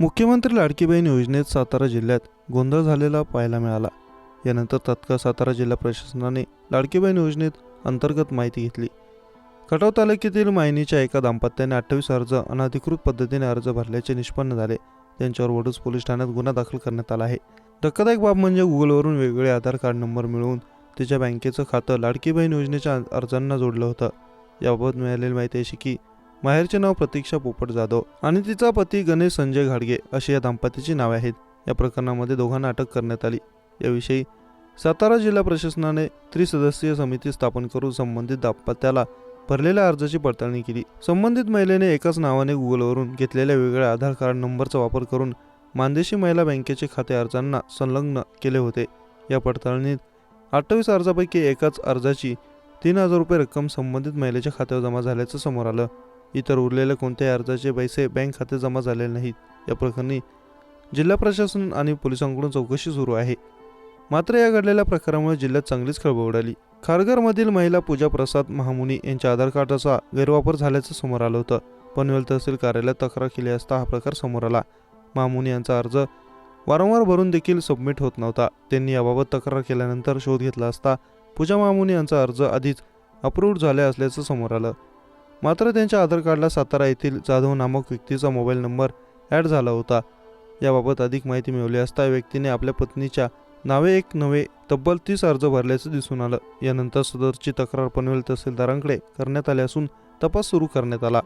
मुख्यमंत्री लाडकी बहीण योजनेत सातारा जिल्ह्यात गोंधळ झालेला पाहायला मिळाला. यानंतर तत्काळ सातारा जिल्हा प्रशासनाने लाडकी बहीण योजनेत अंतर्गत माहिती घेतली. खटाव तालुक्यातील मायनीच्या एका दाम्पत्याने अठ्ठावीस अर्ज अनधिकृत पद्धतीने अर्ज भरल्याचे निष्पन्न झाले. त्यांच्यावर वडूज पोलीस ठाण्यात गुन्हा दाखल करण्यात आला आहे. धक्कादायक बाब म्हणजे गुगलवरून वेगवेगळे आधार कार्ड नंबर मिळवून तिच्या बँकेचं खातं लाडकी बहीण योजनेच्या अर्जांना जोडलं होतं. याबाबत मिळालेली माहिती अशी की माहेरचे नाव प्रतीक्षा पोपट जाधव आणि तिचा पती गणेश संजय घाडगे अशी या दाम्पत्याची नावे आहेत. या प्रकरणामध्ये दोघांना अटक करण्यात आली. याविषयी सातारा जिल्हा प्रशासनाने त्रिसदस्यीय समिती स्थापन करून संबंधित दाम्पत्याला भरलेल्या अर्जाची पडताळणी केली. संबंधित महिलेने एकाच नावाने गुगलवरून घेतलेल्या वेगवेगळ्या आधार कार्ड नंबरचा वापर करून मानदेशी महिला बँकेचे खाते अर्जांना संलग्न केले होते. या पडताळणीत अठ्ठावीस अर्जापैकी एकाच अर्जाची तीन हजार रुपये रक्कम संबंधित महिलेच्या खात्यावर जमा झाल्याचं समोर आलं. इतर उरलेल्या कोणत्याही अर्जाचे पैसे बँक खाते जमा झालेले नाहीत. या प्रकरणी जिल्हा प्रशासन आणि पोलिसांकडून चौकशी सुरू आहे. मात्र या घडलेल्या प्रकारामुळे जिल्ह्यात चांगलीच खळबळ उडाली. खारघरमधील महिला पूजा प्रसाद महामुनी यांच्या आधार कार्डाचा गैरवापर झाल्याचं समोर आलं होतं. पनवेल तहसील कार्यालयात तक्रार केली असता हा प्रकार समोर आला. महामुनी यांचा अर्ज वारंवार भरून देखील सबमिट होत नव्हता. त्यांनी याबाबत तक्रार केल्यानंतर शोध घेतला असता पूजा महामुनी यांचा अर्ज आधीच अप्रूव्ड झाले असल्याचं समोर आलं. मात्र त्यांच्या आधार कार्डला सातारा येथील जाधव नामक व्यक्तीचा मोबाईल नंबर ॲड झाला होता. याबाबत अधिक माहिती मिळवली असता व्यक्तीने आपल्या पत्नीच्या नावे एक नवे तब्बल तीस अर्ज भरल्याचं दिसून आलं. यानंतर सदरची तक्रार पनवेल तहसीलदारांकडे करण्यात आली असून तपास सुरू करण्यात आला.